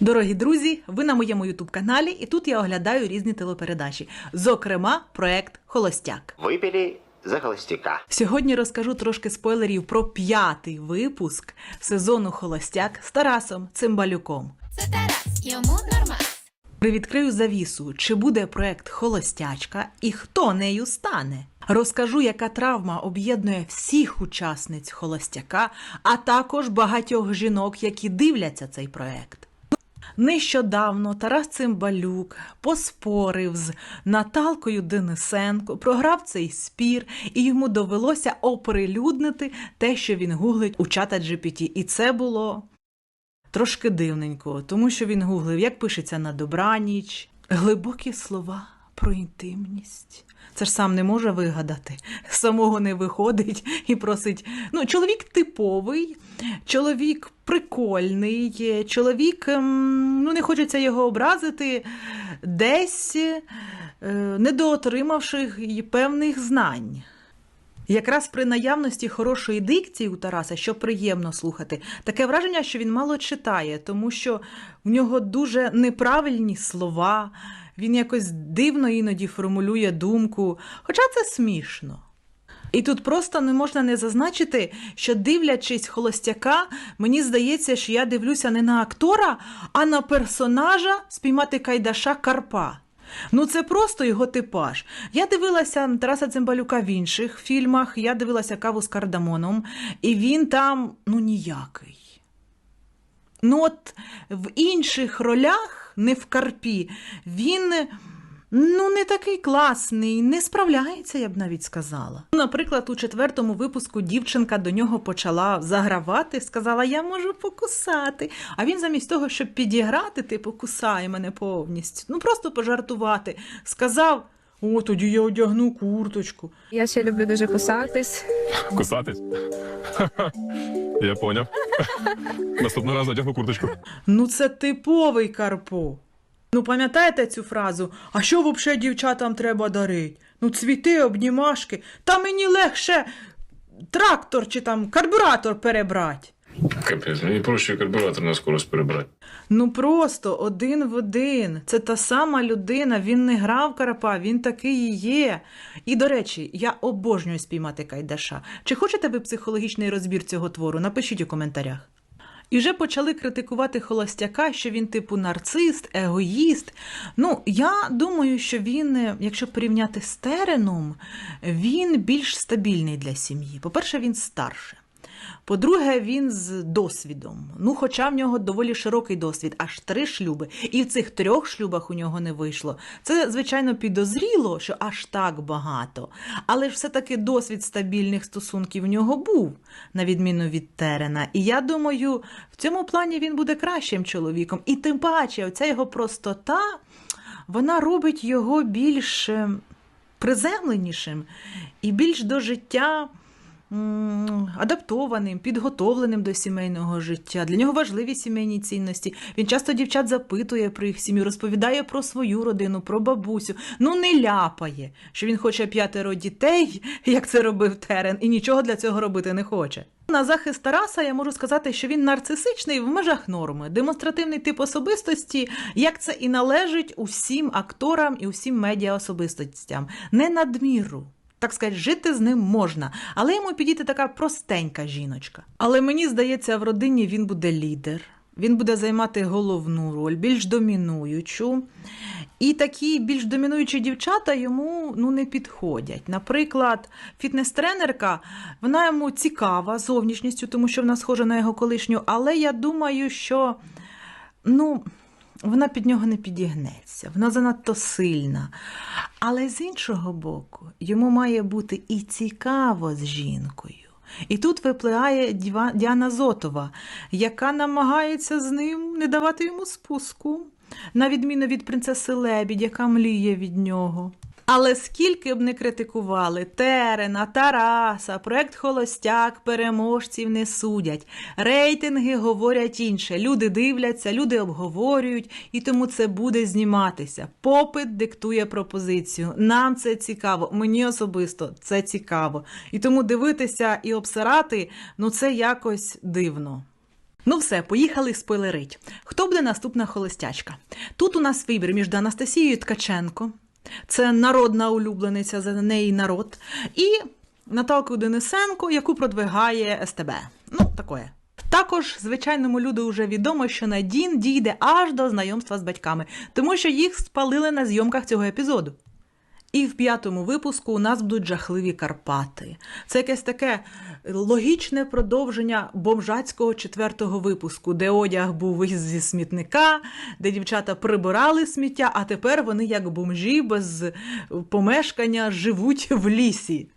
Дорогі друзі, ви на моєму ютуб каналі, і тут я оглядаю різні телепередачі, зокрема, проект Холостяк. Выпили за холостяка. Сьогодні розкажу трошки спойлерів про п'ятий випуск сезону Холостяк з Тарасом Цимбалюком. Це Тарас, йому норма. Привідкрию завісу, чи буде проект Холостячка і хто нею стане. Розкажу, яка травма об'єднує всіх учасниць Холостяка, а також багатьох жінок, які дивляться цей проект. Нещодавно Тарас Цимбалюк поспорив з Наталкою Денисенко, програв цей спір, і йому довелося оприлюднити те, що він гуглить у чата GPT. І це було трошки дивненько, тому що він гуглив, як пишеться на добраніч, глибокі слова про інтимність. Це ж сам не може вигадати, самого не виходить і просить. Ну, чоловік типовий, чоловік прикольний, чоловік, ем, ну не хочеться його образити, десь е, недоотримавши певних знань. Якраз при наявності хорошої дикції у Тараса, що приємно слухати, таке враження, що він мало читає, тому що в нього дуже неправильні слова, він якось дивно іноді формулює думку, хоча це смішно. І тут просто не можна не зазначити, що дивлячись холостяка, мені здається, що я дивлюся не на актора, а на персонажа спіймати Кайдаша Карпа. Ну, це просто його типаж. Я дивилася Тараса Цимбалюка в інших фільмах, я дивилася каву з кардамоном, і він там ну ніякий. Ну, от в інших ролях, не в Карпі, він ну не такий класний, не справляється, я б навіть сказала. Наприклад, у четвертому випуску дівчинка до нього почала загравати, сказала: Я можу покусати. А він замість того, щоб підіграти, типу, кусай мене повністю. Ну просто пожартувати. Сказав: О, тоді я одягну курточку. Я ще люблю дуже кусатись. Кусатись? Я поняв. Наступного разу одягну курточку. Ну, це типовий Карпо. Ну, пам'ятаєте цю фразу? А що взагалі дівчатам треба дарить? Ну, цвіти, обнімашки. Та мені легше трактор чи там карбюратор перебрати. Капець, мені проще карбюратор на скорость перебрати. Ну просто один в один. Це та сама людина. Він не грав Карпа, він такий і є. І до речі, я обожнюю спіймати Кайдаша. Чи хочете ви психологічний розбір цього твору? Напишіть у коментарях. І вже почали критикувати холостяка, що він типу нарцист, егоїст. Ну, я думаю, що він, е, якщо порівняти з Тереном, він більш стабільний для сім'ї. По-перше, він старше. По-друге, він з досвідом. Ну, хоча в нього доволі широкий досвід, аж три шлюби. І в цих трьох шлюбах у нього не вийшло. Це, звичайно, підозріло, що аж так багато. Але ж все-таки досвід стабільних стосунків у нього був, на відміну від Терена. І я думаю, в цьому плані він буде кращим чоловіком. І тим паче, оця його простота, вона робить його більш е, приземленішим і більш до життя адаптованим, підготовленим до сімейного життя. Для нього важливі сімейні цінності. Він часто дівчат запитує про їх сім'ю, розповідає про свою родину, про бабусю. Ну не ляпає, що він хоче п'ятеро дітей, як це робив Терен, і нічого для цього робити не хоче. На захист Тараса я можу сказати, що він нарцисичний в межах норми, демонстративний тип особистості, як це і належить усім акторам і усім медіаособистостям. Не надміру. Так сказати, жити з ним можна, але йому підійти така простенька жіночка. Але мені здається, в родині він буде лідер, він буде займати головну роль, більш домінуючу. І такі більш домінуючі дівчата йому ну, не підходять. Наприклад, фітнес-тренерка, вона йому цікава зовнішністю, тому що вона схожа на його колишню, але я думаю, що ну, вона під нього не підігнеться, вона занадто сильна. Але з іншого боку, йому має бути і цікаво з жінкою. І тут випливає Діана Зотова, яка намагається з ним не давати йому спуску, на відміну від принцеси Лебідь, яка мліє від нього. Але скільки б не критикували Терена, Тараса, проект Холостяк, переможців не судять. Рейтинги говорять інше. Люди дивляться, люди обговорюють, і тому це буде зніматися. Попит диктує пропозицію. Нам це цікаво, мені особисто це цікаво. І тому дивитися і обсирати ну це якось дивно. Ну все, поїхали спойлерить. Хто буде наступна холостячка? Тут у нас вибір між Анастасією Ткаченко, це народна улюблениця, за неї народ, і Наталку Денисенко, яку продвигає СТБ. Ну, такое. Також звичайному люду вже відомо, що Надін дійде аж до знайомства з батьками, тому що їх спалили на зйомках цього епізоду. І в п'ятому випуску у нас будуть жахливі Карпати. Це якесь таке логічне продовження бомжацького четвертого випуску, де одяг був зі смітника, де дівчата прибирали сміття, а тепер вони, як бомжі без помешкання, живуть в лісі.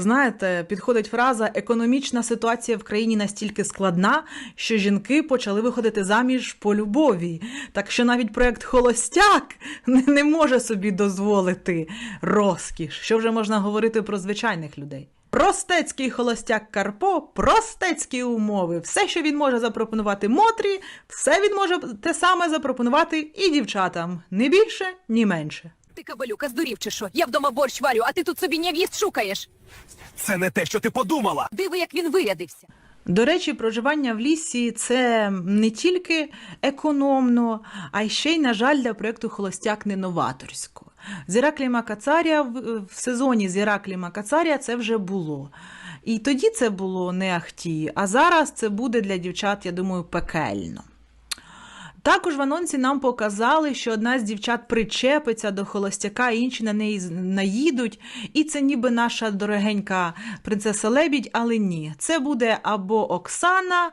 Знаєте, підходить фраза економічна ситуація в країні настільки складна, що жінки почали виходити заміж по любові. Так що навіть проект Холостяк не, може собі дозволити розкіш. Що вже можна говорити про звичайних людей? Простецький холостяк Карпо, простецькі умови. Все, що він може запропонувати Мотрі, все він може те саме запропонувати і дівчатам. Ні більше, ні менше. Ти кабелюка здурів чи що? Я вдома борщ варю, а ти тут собі невіст шукаєш. Це не те, що ти подумала. Диви, як він вирядився. До речі, проживання в лісі це не тільки економно, а й ще й, на жаль, для проєкту Холостяк не новаторсько. З Іракліма Кацарія в, в сезоні з Іракліма Кацарія це вже було. І тоді це було не ахті, а зараз це буде для дівчат, я думаю, пекельно. Також в анонсі нам показали, що одна з дівчат причепиться до холостяка, інші на неї наїдуть. І це ніби наша дорогенька принцеса Лебідь, але ні. Це буде або Оксана,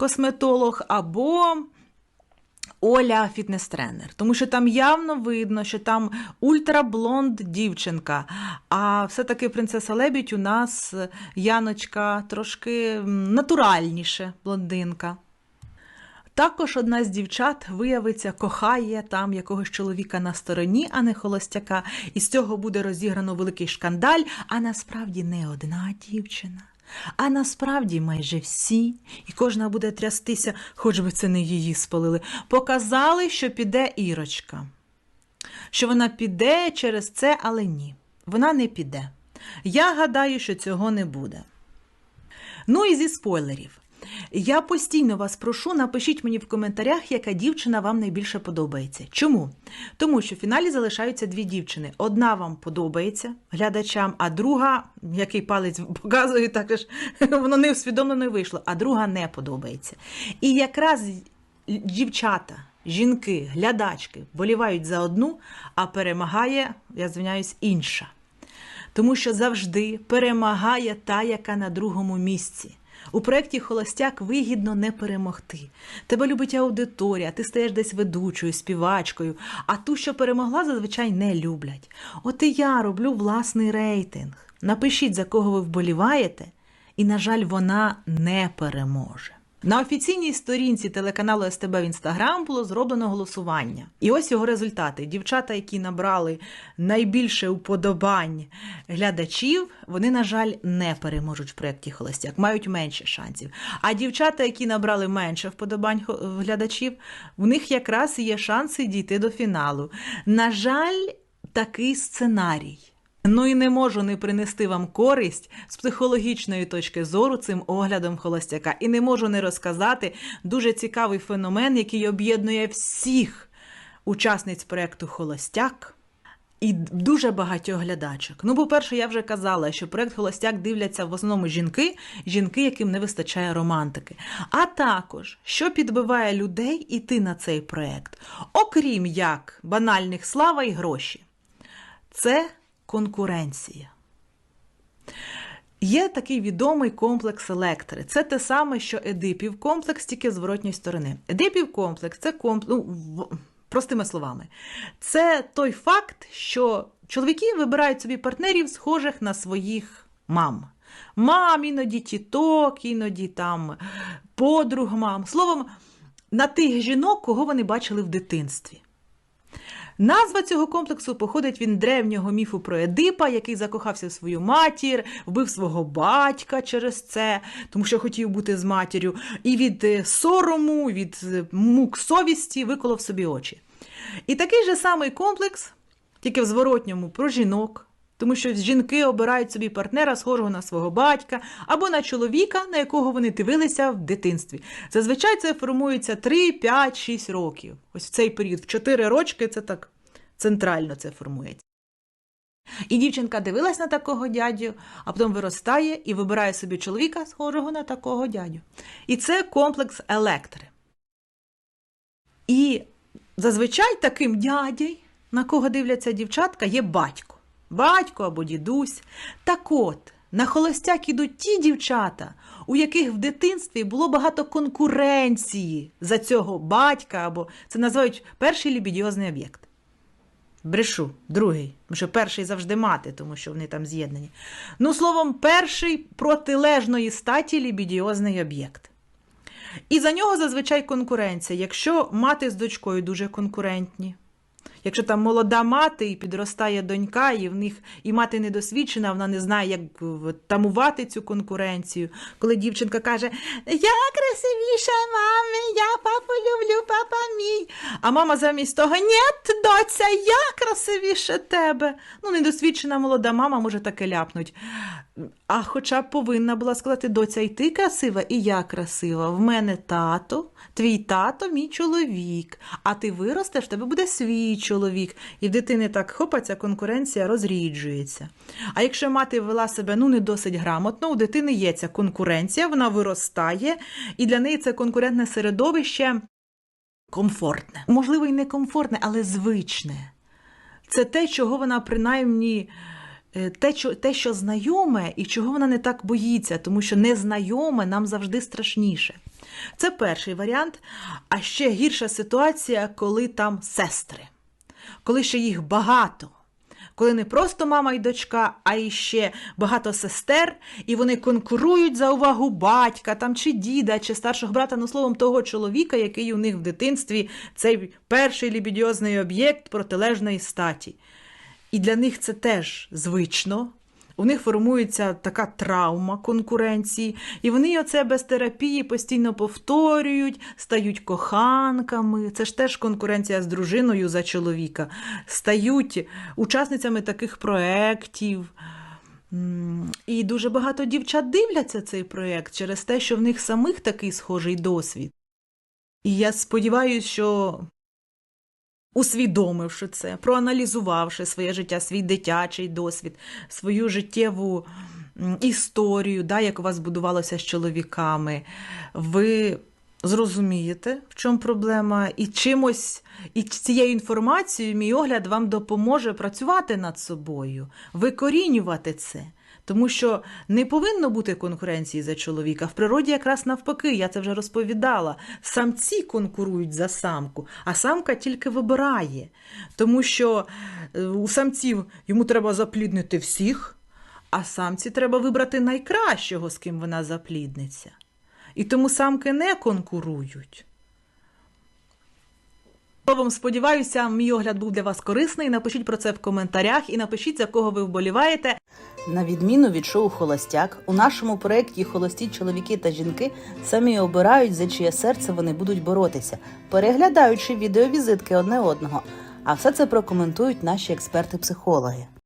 косметолог, або. Оля фітнес-тренер, тому що там явно видно, що там ультраблонд дівчинка. А все-таки принцеса Лебідь у нас Яночка трошки натуральніше блондинка. Також одна з дівчат виявиться, кохає там якогось чоловіка на стороні, а не холостяка, і з цього буде розіграно великий шкандаль, а насправді не одна дівчина. А насправді майже всі, і кожна буде трястися, хоч би це не її спалили. Показали, що піде Ірочка. Що вона піде через це, але ні. Вона не піде. Я гадаю, що цього не буде. Ну і зі спойлерів. Я постійно вас прошу, напишіть мені в коментарях, яка дівчина вам найбільше подобається. Чому? Тому що в фіналі залишаються дві дівчини. Одна вам подобається глядачам, а друга, який палець показує, також воно не усвідомлено вийшло, а друга не подобається. І якраз дівчата, жінки, глядачки болівають за одну, а перемагає, я звиняюсь, інша. Тому що завжди перемагає та, яка на другому місці. У проєкті Холостяк вигідно не перемогти. Тебе любить аудиторія, ти стаєш десь ведучою, співачкою, а ту, що перемогла, зазвичай не люблять. От і я роблю власний рейтинг. Напишіть, за кого ви вболіваєте, і, на жаль, вона не переможе. На офіційній сторінці телеканалу СТБ в Інстаграм було зроблено голосування. І ось його результати. Дівчата, які набрали найбільше уподобань глядачів, вони, на жаль, не переможуть в проєкті Холостяк, мають менше шансів. А дівчата, які набрали менше вподобань глядачів, в них якраз є шанси дійти до фіналу. На жаль, такий сценарій. Ну і не можу не принести вам користь з психологічної точки зору цим оглядом холостяка. І не можу не розказати дуже цікавий феномен, який об'єднує всіх учасниць проєкту Холостяк. І дуже багатьох глядачок. Ну, по-перше, я вже казала, що проект Холостяк дивляться в основному жінки, жінки, яким не вистачає романтики. А також, що підбиває людей іти на цей проект, окрім як банальних слава і гроші, це конкуренція. Є такий відомий комплекс електри. Це те саме, що Едипів комплекс, тільки зворотньої сторони. Едипів комплекс це комплекс, ну, простими словами, це той факт, що чоловіки вибирають собі партнерів, схожих на своїх мам. Мам, іноді тіток, іноді там подруг мам. Словом, на тих жінок, кого вони бачили в дитинстві. Назва цього комплексу походить від древнього міфу про Едипа, який закохався в свою матір, вбив свого батька через це, тому що хотів бути з матір'ю, і від е, сорому, від е, мук совісті виколов собі очі. І такий же самий комплекс, тільки в зворотньому про жінок, Тому що жінки обирають собі партнера, схожого на свого батька, або на чоловіка, на якого вони дивилися в дитинстві. Зазвичай це формується 3, 5, 6 років. Ось в цей період, в 4 рочки це так центрально це формується. І дівчинка дивилась на такого дядю, а потім виростає і вибирає собі чоловіка, схожого на такого дядю. І це комплекс електри. І зазвичай таким дядей, на кого дивляться дівчатка, є батько. Батько або дідусь. Так от, на холостяк ідуть ті дівчата, у яких в дитинстві було багато конкуренції за цього батька, або це називають перший лібідіозний об'єкт. Брешу, другий, тому що перший завжди мати, тому що вони там з'єднані. Ну, словом, перший протилежної статі лібідіозний об'єкт. І за нього зазвичай конкуренція. Якщо мати з дочкою дуже конкурентні, якщо там молода мати і підростає донька, і в них і мати недосвідчена, вона не знає, як тамувати цю конкуренцію. Коли дівчинка каже: Я красивіша мами, я папу люблю, папа мій. А мама замість того: Ні, доця, я красивіше тебе. Ну, недосвідчена молода мама може таке ляпнуть. А хоча б повинна була сказати, доця, і ти красива, і я красива. В мене тато, твій тато, мій чоловік. А ти виростеш, тебе буде свій чоловік. І в дитини так хопа, конкуренція розріджується. А якщо мати вела себе ну не досить грамотно, у дитини є ця конкуренція, вона виростає, і для неї це конкурентне середовище комфортне. Можливо, і не комфортне, але звичне. Це те, чого вона принаймні. е, Те, що, те, що знайоме, і чого вона не так боїться, тому що незнайоме нам завжди страшніше. Це перший варіант. А ще гірша ситуація, коли там сестри, коли ще їх багато. Коли не просто мама і дочка, а іще багато сестер, і вони конкурують за увагу батька там, чи діда, чи старшого брата, ну словом, того чоловіка, який у них в дитинстві цей перший лібідіозний об'єкт протилежної статі. І для них це теж звично. У них формується така травма конкуренції, і вони оце без терапії постійно повторюють, стають коханками. Це ж теж конкуренція з дружиною за чоловіка, стають учасницями таких проєктів. І дуже багато дівчат дивляться цей проєкт через те, що в них самих такий схожий досвід. І я сподіваюся, що усвідомивши це, проаналізувавши своє життя, свій дитячий досвід, свою життєву історію, да, як у вас будувалося з чоловіками, ви зрозумієте, в чому проблема, і чимось, і цією інформацією мій огляд вам допоможе працювати над собою, викорінювати це. Тому що не повинно бути конкуренції за чоловіка. В природі якраз навпаки, я це вже розповідала. Самці конкурують за самку, а самка тільки вибирає. Тому що е, у самців йому треба запліднити всіх, а самці треба вибрати найкращого, з ким вона заплідниться. І тому самки не конкурують. Словом, сподіваюся, мій огляд був для вас корисний. Напишіть про це в коментарях і напишіть, за кого ви вболіваєте. На відміну від шоу Холостяк, у нашому проєкті Холості чоловіки та жінки самі обирають, за чиє серце вони будуть боротися, переглядаючи відеовізитки одне одного. А все це прокоментують наші експерти-психологи.